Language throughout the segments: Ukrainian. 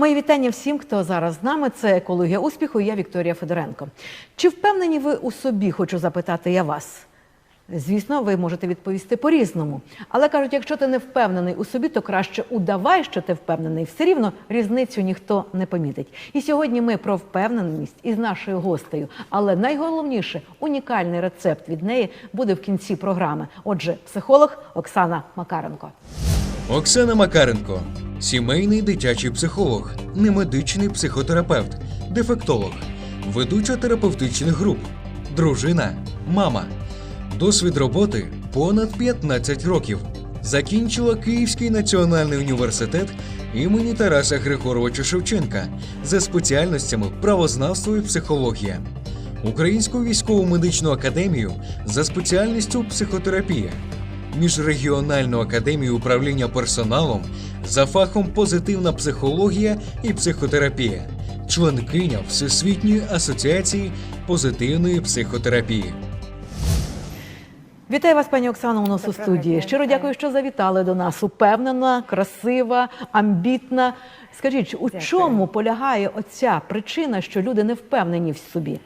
Мої вітання всім, хто зараз з нами. Це екологія успіху. Я Вікторія Федоренко. Чи впевнені ви у собі? Хочу запитати я вас. Звісно, ви можете відповісти по-різному. Але кажуть, якщо ти не впевнений у собі, то краще удавай, що ти впевнений. Все рівно різницю ніхто не помітить. І сьогодні ми про впевненість із нашою гостею. Але найголовніше унікальний рецепт від неї буде в кінці програми. Отже, психолог Оксана Макаренко. Оксана Макаренко, сімейний дитячий психолог, немедичний психотерапевт, дефектолог, ведуча терапевтичних груп, дружина, мама. Досвід роботи понад 15 років. Закінчила Київський національний університет імені Тараса Григоровича Шевченка за спеціальностями правознавство і психологія. Українську військову медичну академію за спеціальністю психотерапія. Міжрегіональну академію управління персоналом за фахом позитивна психологія і психотерапія, членкиня Всесвітньої асоціації позитивної психотерапії. Вітаю вас, пані Оксано, у нас у студії. Щиро дякую, що завітали до нас. Упевнена, красива, амбітна. Скажіть, у Дякую. чому полягає оця причина, що люди не впевнені в собі?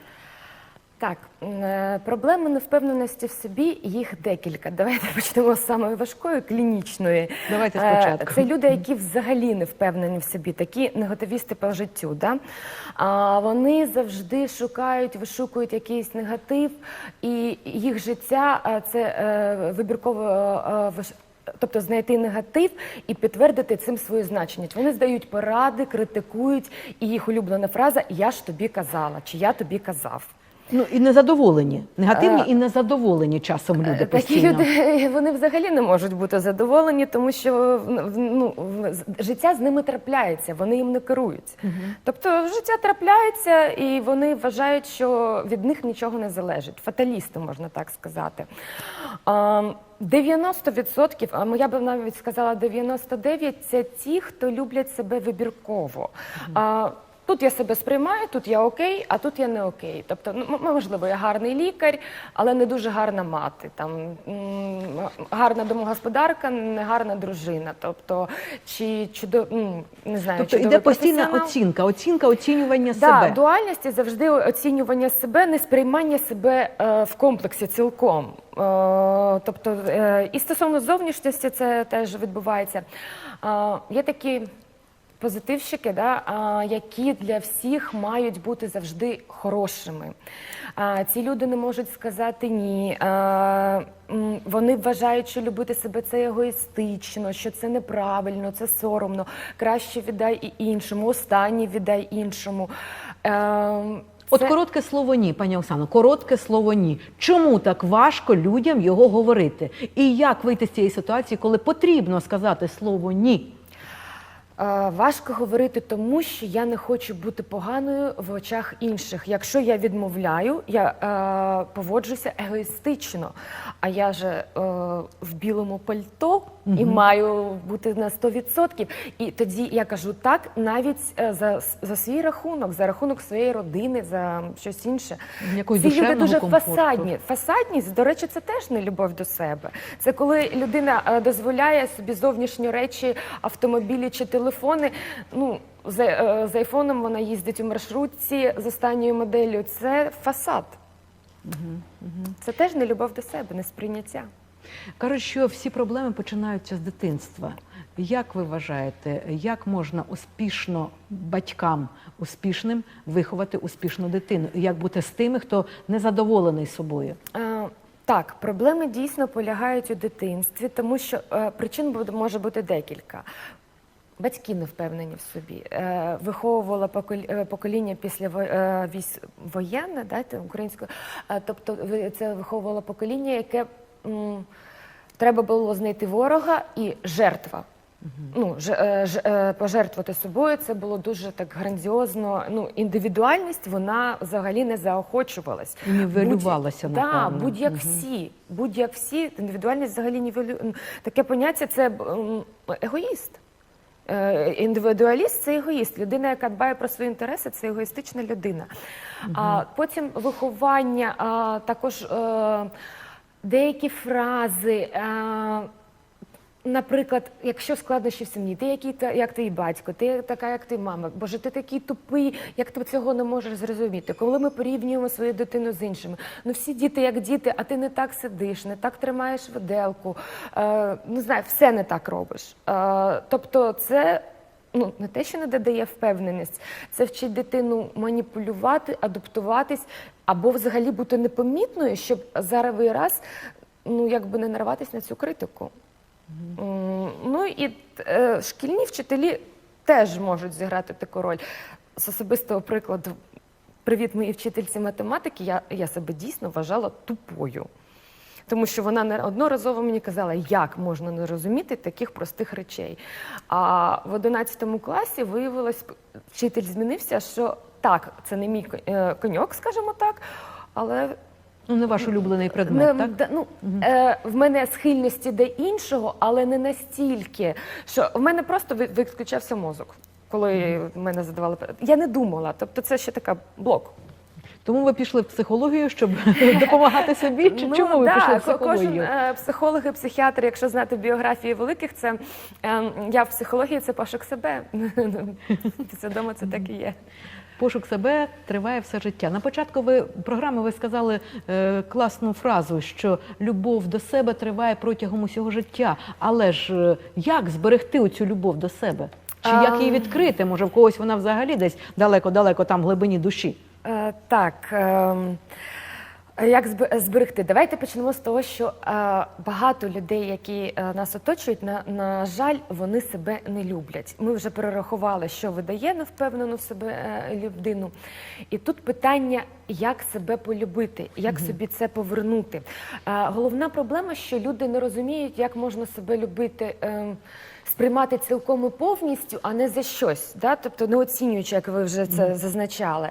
Так, е, проблеми невпевненості в собі їх декілька. Давайте почнемо з самої важкої клінічної. Давайте Е, спочатку. Це люди, які взагалі не впевнені в собі, такі негативісти по життю. Да? А вони завжди шукають, вишукують якийсь негатив, і їх життя е, це вибірково. Тобто знайти негатив і підтвердити цим свою значення. Вони здають поради, критикують, і їх улюблена фраза Я ж тобі казала, чи я тобі казав. Ну і незадоволені, негативні Е, і незадоволені часом люди Такі постійно. люди вони взагалі не можуть бути задоволені, тому що ну, життя з ними трапляється, вони їм не керують. Тобто життя трапляється, і вони вважають, що від них нічого не залежить. Фаталісти, можна так сказати. А, 90%, а я б навіть сказала 99% це ті, хто люблять себе вибірково. А, Тут я себе сприймаю, тут я окей, а тут я не окей. Тобто, ну можливо, я гарний лікар, але не дуже гарна мати. Там гарна домогосподарка, не гарна дружина. Тобто, чи чудо, не знаю, Тобто йде постійна оцінка, оцінка оцінювання Да, себе. дуальність і завжди оцінювання себе, не сприймання себе е, в комплексі цілком. Е, тобто, е, і стосовно зовнішності це теж відбувається. Е, є такі позитивщики, да, а, які для всіх мають бути завжди хорошими. А, ці люди не можуть сказати ні. А, вони вважають, що любити себе це егоїстично, що це неправильно, це соромно. Краще віддай і іншому, останнє віддай іншому. Е, От це- коротке слово ні, пані Оксано, коротке слово ні. Чому так важко людям його говорити? І як вийти з цієї ситуації, коли потрібно сказати слово ні? Важко говорити, тому що я не хочу бути поганою в очах інших. Якщо я відмовляю, я е, поводжуся егоїстично. А я же е, в білому пальто і маю бути на 100%. І тоді я кажу так, навіть е, за, за свій рахунок, за рахунок своєї родини, за щось інше. Якогось Ці люди дуже комфорту. фасадні. Фасадність, до речі, це теж не любов до себе. Це коли людина е, дозволяє собі зовнішні речі, автомобілі чи телефони. Ну з, е, з айфоном вона їздить у маршрутці з останньою моделлю. Це фасад. Це теж не любов до себе, не сприйняття. Кажуть, що всі проблеми починаються з дитинства. Як ви вважаєте, як можна успішно батькам успішним виховати успішну дитину? Як бути з тими, хто незадоволений собою? Е, Так, проблеми дійсно полягають у дитинстві, тому що е, причин може бути декілька. Батьки не впевнені в собі. Е, виховувала е, покоління після е, воєнне, дайте українською. Тобто це виховувало покоління, яке м, треба було знайти ворога і жертва. Ну, ж, ж, пожертвувати собою це було дуже так грандіозно. Ну, індивідуальність вона взагалі не заохочувалась. Нівелювалася, Будь- Да, напевно. будь-як Мгм. всі, будь-як всі, індивідуальність взагалі нівелю... Таке поняття це егоїст. Е, Індивідуаліст це егоїст. Людина, яка дбає про свої інтереси, це егоїстична людина. А потім виховання, а, також е, деякі фрази. е, Наприклад, якщо складнощі в сім'ї, ти який та як твій батько, ти така, як ти мама. Боже, ти такий тупий, як ти цього не можеш зрозуміти. Коли ми порівнюємо свою дитину з іншими, ну всі діти як діти, а ти не так сидиш, не так тримаєш виделку, е, не знаю, все не так робиш. Е, тобто, це. Ну, не те, що не додає впевненість, це вчить дитину маніпулювати, адаптуватись або взагалі бути непомітною, щоб зайвий раз ну, якби не нариватись на цю критику. Ну і е, шкільні вчителі теж можуть зіграти таку роль. З особистого прикладу, привіт моїй вчительці математики, я, я себе дійсно вважала тупою. Тому що вона неодноразово мені казала, як можна не розуміти таких простих речей. А в 11 класі виявилось, вчитель змінився, що так, це не мій е, коньок, скажімо так, але Ну, не ваш улюблений предмет, не, так? да, ну, е, в мене схильності до іншого, але не настільки, що в мене просто ви- виключався мозок, коли в мене задавали. Я не думала. Тобто це ще така блок. Тому ви пішли в психологію, щоб допомагати собі? Чи чому ви Ну, да, пішли в ко- Кожен е, психолог і психіатр, якщо знати біографії великих, це е, я в психології це пошук себе. Підсвідомо це так і є. Пошук себе триває все життя. На початку ви програми ви сказали е, класну фразу, що любов до себе триває протягом усього життя. Але ж е, як зберегти оцю любов до себе? Чи А, як її відкрити? Може, в когось вона взагалі десь далеко-далеко там в глибині душі? Е, так. ем, Як зб- зберегти? Давайте почнемо з того, що е, багато людей, які е, нас оточують, на, на жаль, вони себе не люблять. Ми вже перерахували, що видає невпевнену в себе е, людину. І тут питання, як себе полюбити, як собі це повернути. Е, головна проблема, що люди не розуміють, як можна себе любити. ем, Сприймати цілком і повністю, а не за щось, да? тобто не оцінюючи, як ви вже це зазначали.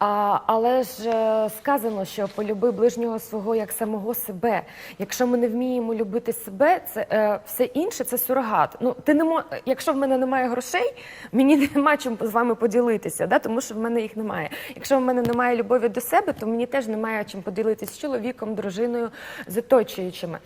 А, але ж е, сказано, що полюби ближнього свого як самого себе. Якщо ми не вміємо любити себе, це е, все інше це сурогат. Ну ти не мо... якщо в мене немає грошей, мені нема чим з вами поділитися, да? тому що в мене їх немає. Якщо в мене немає любові до себе, то мені теж немає чим поділитися з чоловіком, дружиною, з оточуючими.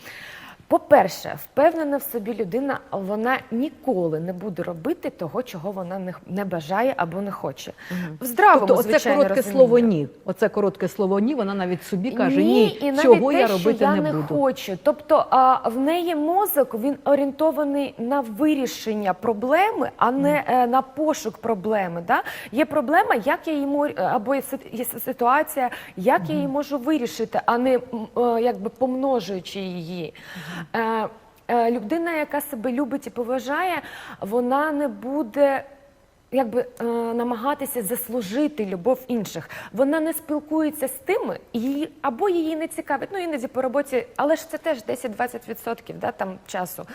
По-перше, впевнена в собі людина, вона ніколи не буде робити того, чого вона не, не бажає або не хоче. В здравому, Тобто, оце коротке слово ні. Оце коротке слово ні. Вона навіть собі каже: ні, і навіть цього те, я що я не не буду. хочу. Тобто а, в неї мозок він орієнтований на вирішення проблеми, а не е, на пошук проблеми. Да? Є проблема, як я її мо- або є си- ситуація, як я її можу вирішити, а не е, якби помножуючи її. Е, е, людина, яка себе любить і поважає, вона не буде якби е, намагатися заслужити любов інших. Вона не спілкується з тими, або її не цікавить. Ну іноді по роботі, але ж це теж 10-20% да, там часу.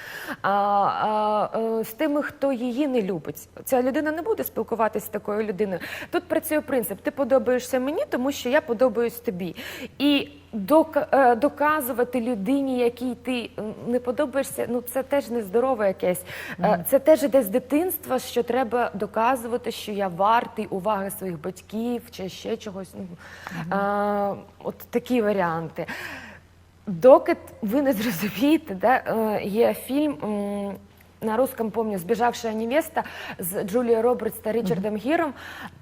А, а, е, з тими, хто її не любить. Ця людина не буде спілкуватися з такою людиною. Тут працює принцип: ти подобаєшся мені, тому що я подобаюсь тобі. І доказувати людині, якій ти не подобаєшся, ну це теж нездорове якесь. Е, Це теж іде з дитинства, що треба доказувати, що я вартий уваги своїх батьків чи ще чогось. Ну, а, от такі варіанти. Доки ви не зрозумієте, да, е, є фільм. На русском помню «Збіжавша невеста» з Джулією Робертс та Річардом Гіром,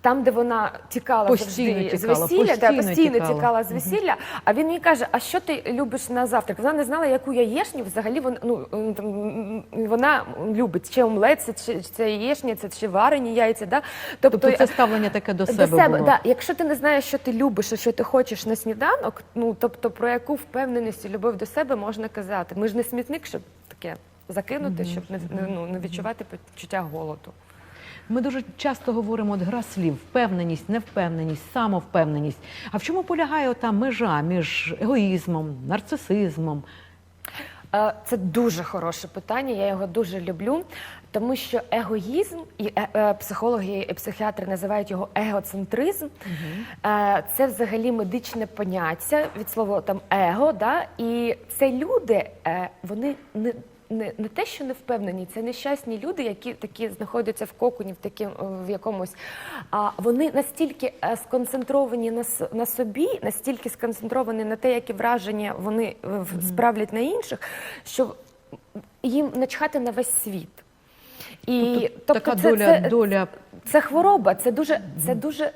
там, де вона тікала Постійно завжди тікала, з весілля, да, постійно постійно тікала. тікала з весілля. А він їй каже: А що ти любиш на завтрак? Вона не знала, яку яєшню взагалі вона ну м, там, м, вона любить чи омлет, це чи це яєшня, це чи варені яйця. Да? Тобто це ставлення таке до себе. До себе, було. да. Якщо ти не знаєш, що ти любиш, і що ти хочеш на сніданок, ну тобто про яку впевненість і любов до себе можна казати. Ми ж не смітник, щоб таке закинути, щоб не, не, ну, не відчувати почуття голоду. Ми дуже часто говоримо от гра слів: впевненість, невпевненість, самовпевненість. А в чому полягає ота межа між егоїзмом, нарцисизмом? Це дуже хороше питання. Я його дуже люблю, тому що егоїзм і е, е, психологи і психіатри називають його егоцентризм. Е, Це взагалі медичне поняття від слова там его. Да? І це люди, вони не. Не, не те, що не впевнені, це нещасні люди, які такі знаходяться в коконі, в таким в якомусь. А вони настільки е, сконцентровані на, на собі, настільки сконцентровані на те, які враження вони е, справлять на інших, що їм начхати на весь світ. І Тобто така доля, доля це хвороба, це дуже, це дуже.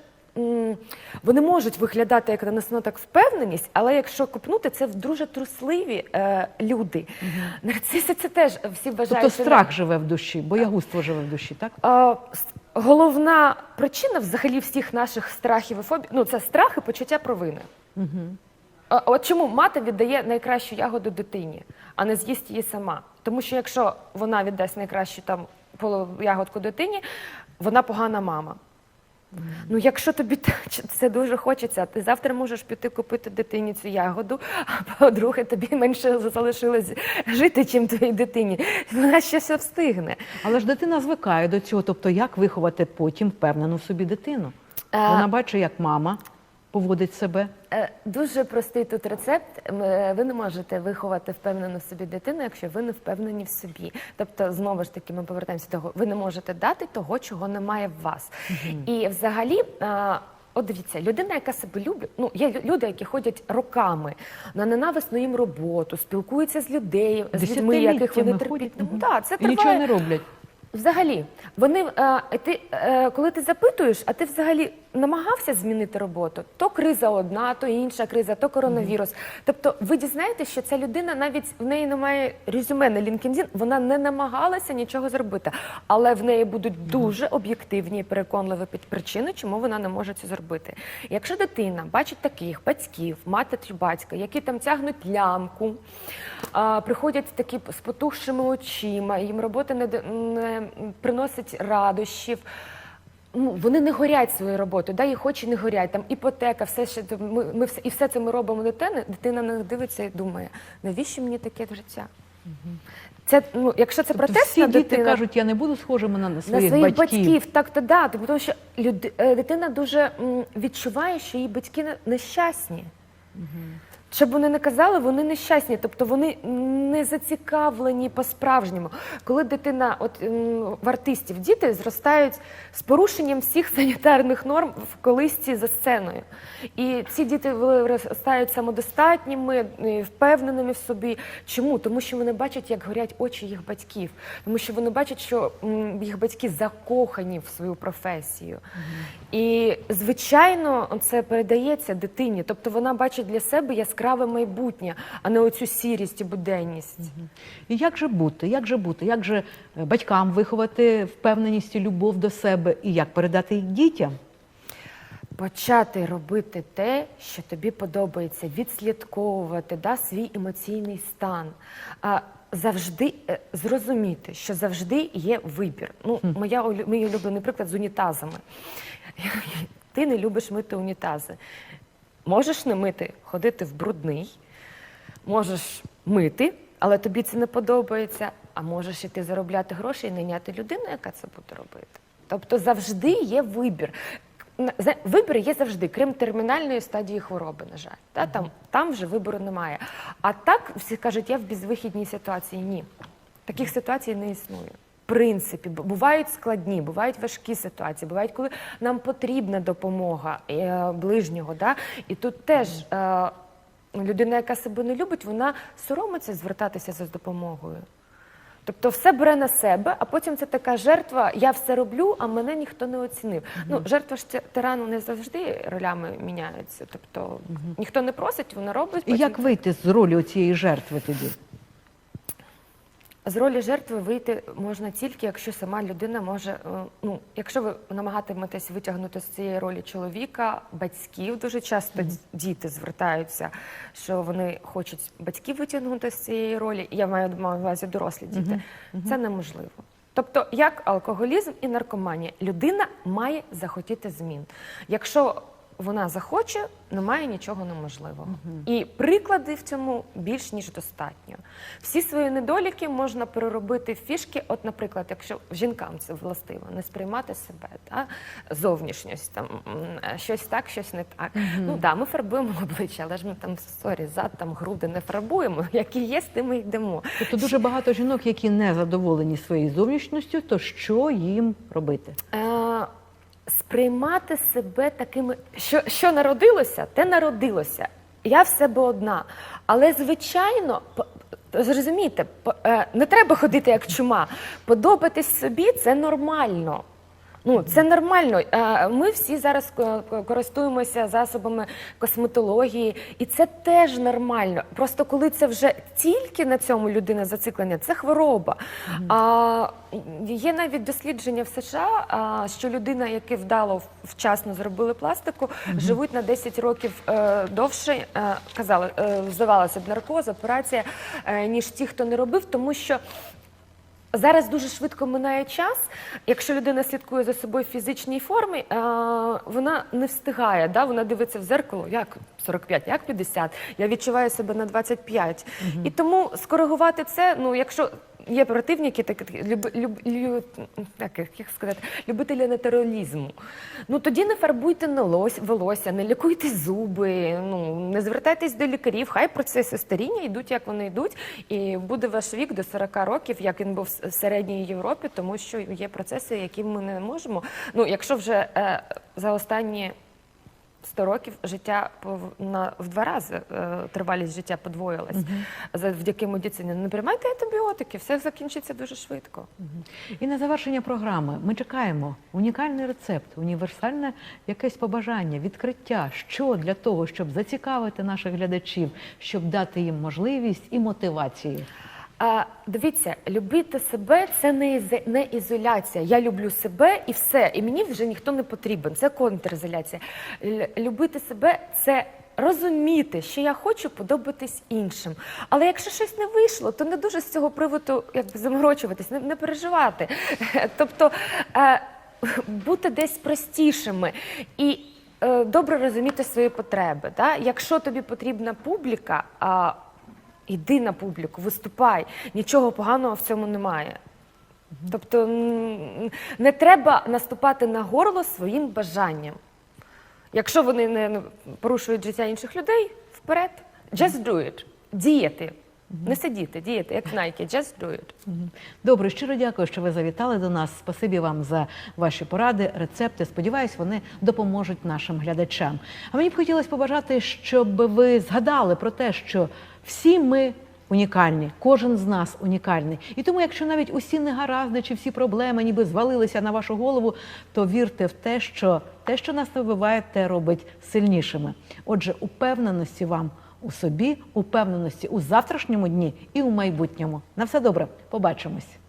Вони можуть виглядати як нанесено так впевненість, але якщо копнути, це дуже трусливі е, люди. Нарциси це теж всі вважають. тобто страх живе в душі, боягузтво живе в душі, так? с- головна причина взагалі всіх наших страхів і фобій ну це страх і почуття провини. Угу. От чому мати віддає найкращу ягоду дитині, а не з'їсть її сама? Тому що якщо вона віддасть найкращу там полу- ягодку дитині, вона погана мама. Ну, якщо тобі це дуже хочеться, ти завтра можеш піти купити дитині цю ягоду, а по-друге, тобі менше залишилось жити, чим твоїй дитині. Вона ще все встигне. Але ж дитина звикає до цього. Тобто, як виховати потім впевнену в собі дитину? Е, Вона бачить, як мама поводить себе. Е, Дуже простий тут рецепт. Е, Ви не можете виховати впевнену в собі дитину, якщо ви не впевнені в собі. Тобто, знову ж таки, ми повертаємося до того, ви не можете дати того, чого немає в вас. І взагалі. От дивіться, людина, яка себе любить, ну є люди, які ходять роками на ненависну їм роботу, спілкуються з людей, з людьми, яких вони терпіть. Ну, да, це і нічого не роблять. Взагалі, вони е, ти, е, коли ти запитуєш, а ти взагалі намагався змінити роботу, то криза одна, то інша криза, то коронавірус. Тобто, ви дізнаєтесь, що ця людина навіть в неї немає резюме на LinkedIn, вона не намагалася нічого зробити, але в неї будуть дуже об'єктивні і переконливі під- причини, чому вона не може це зробити. Якщо дитина бачить таких батьків, мати чи батька, які там тягнуть лямку, а, приходять такі з потухшими очима, їм робота не, не приносить радощів. Ну, вони не горять своєю роботою, да, їх очі не горять, там іпотека, все ще ми, ми все, і все це ми робимо дитини. Дитина на них дивиться і думає, навіщо мені таке життя? Це ну, якщо це Тобто протестна всі діти дитина, кажуть, я не буду схожими на на своїх, своїх батьків. батьків. Так то да, тому що люд, е, дитина дуже м, відчуває, що її батьки не- нещасні. Щоб вони не казали, вони нещасні, тобто вони не зацікавлені по-справжньому. Коли дитина, от в артистів діти зростають з порушенням всіх санітарних норм в колисці за сценою. І ці діти виростають самодостатніми, е, впевненими в собі. Чому? Тому що вони бачать, як горять очі їх батьків, тому що вони бачать, що їх батьки закохані в свою професію. І звичайно, це передається дитині. Тобто вона бачить для себе яскраве майбутнє, а не оцю сірість і буденність. І як же бути? Як же бути? Як же е, батькам виховати впевненість і любов до себе, і як передати їх дітям? Почати робити те, що тобі подобається, відслідковувати да, свій емоційний стан. А, завжди е, зрозуміти, що завжди є вибір. Ну, моя мій улюблений приклад з унітазами. Ти не любиш мити унітази. Можеш не мити, ходити в брудний, можеш мити, але тобі це не подобається. А можеш іти заробляти гроші і найняти людину, яка це буде робити. Тобто завжди є вибір. Вибір є завжди, крім термінальної стадії хвороби, на жаль. Та, там, там вже вибору немає. А так всі кажуть, я в безвихідній ситуації. Ні. Таких ситуацій не існує. Принципі, бувають складні, бувають важкі ситуації, бувають, коли нам потрібна допомога е, ближнього. Да? І тут теж е, людина, яка себе не любить, вона соромиться звертатися за допомогою. Тобто все бере на себе, а потім це така жертва. Я все роблю, а мене ніхто не оцінив. Ну, жертва ж тирану не завжди ролями міняються. Тобто ніхто не просить, вона робить. І потім як вийти з ролі цієї жертви тоді? З ролі жертви вийти можна тільки, якщо сама людина може. е, Ну, якщо ви намагатиметесь витягнути з цієї ролі чоловіка, батьків, дуже часто діти звертаються, що вони хочуть батьків витягнути з цієї ролі. Я маю на увазі дорослі діти. Це неможливо. Тобто, як алкоголізм і наркоманія, людина має захотіти змін. Якщо вона захоче, немає нічого неможливого. І приклади в цьому більш ніж достатньо. Всі свої недоліки можна переробити в фішки. От, наприклад, якщо жінкам це властиво, не сприймати себе, та, зовнішність, там щось так, щось не так. Ну да, ми фарбуємо обличчя, але ж ми там сорі, зад, там груди не фарбуємо. Які є, з тими йдемо. Тобто дуже багато жінок, які не задоволені своєю зовнішністю, то що їм робити? Е, сприймати себе такими, що, що народилося, те народилося. Я в себе одна. Але, звичайно, Зрозумійте, е, не треба ходити як чума. Подобатись собі це нормально. Ну, це нормально. Е, Ми всі зараз ко- ко- користуємося засобами косметології, і це теж нормально. Просто коли це вже тільки на цьому людина зациклення, це хвороба. А є навіть дослідження в США, що людина, яка вдало вчасно зробили пластику, живуть на 10 років е, довше, е, казали, здавалося б, наркоз, операція, ніж ті, хто не робив, тому що. Зараз дуже швидко минає час. Якщо людина слідкує за собою в фізичній формі, е, вона не встигає. Да? Вона дивиться в зеркало, як 45, як 50. Я відчуваю себе на 25. І тому скоригувати це, ну якщо. Є противники, так, люб, люб, лю- так, як сказати, любителі натуралізму. Ну тоді не фарбуйте волосся, не лікуйте зуби, ну не звертайтесь до лікарів. Хай процеси старіння йдуть, як вони йдуть, і буде ваш вік до 40 років, як він був в середній Європі, тому що є процеси, які ми не можемо. Ну, якщо вже е, за останні 100 років життя на в два рази е, тривалість життя подвоїлась завдяки медицині. Не приймайте антибіотики, все закінчиться дуже швидко. І на завершення програми ми чекаємо унікальний рецепт, універсальне якесь побажання, відкриття, що для того, щоб зацікавити наших глядачів, щоб дати їм можливість і мотивацію. Дивіться, любити себе це не, не ізоляція. Я люблю себе і все. І мені вже ніхто не потрібен. Це контрізоляція. Любити себе це. Розуміти, що я хочу подобатись іншим. Але якщо щось не вийшло, то не дуже з цього приводу якби заморочуватись, не, не переживати. Тобто е, бути десь простішими і е, добре розуміти свої потреби. Да? Якщо тобі потрібна публіка, а Іди на публіку, виступай. Нічого поганого в цьому немає. Тобто не треба наступати на горло своїм бажанням. Якщо вони не порушують життя інших людей, вперед. Just do it. Діяти. Не сидіти, діяти, як Nike. Just do it. Добре, щиро дякую, що ви завітали до нас. Спасибі вам за ваші поради, рецепти. Сподіваюсь, вони допоможуть нашим глядачам. А мені б хотілося побажати, щоб ви згадали про те, що всі ми. Унікальні, кожен з нас унікальний. І тому, якщо навіть усі негаразди чи всі проблеми ніби звалилися на вашу голову, то вірте в те, що те, що нас не вбиває, те робить сильнішими. Отже, упевненості вам у собі, упевненості у завтрашньому дні і у майбутньому. На все добре, побачимось.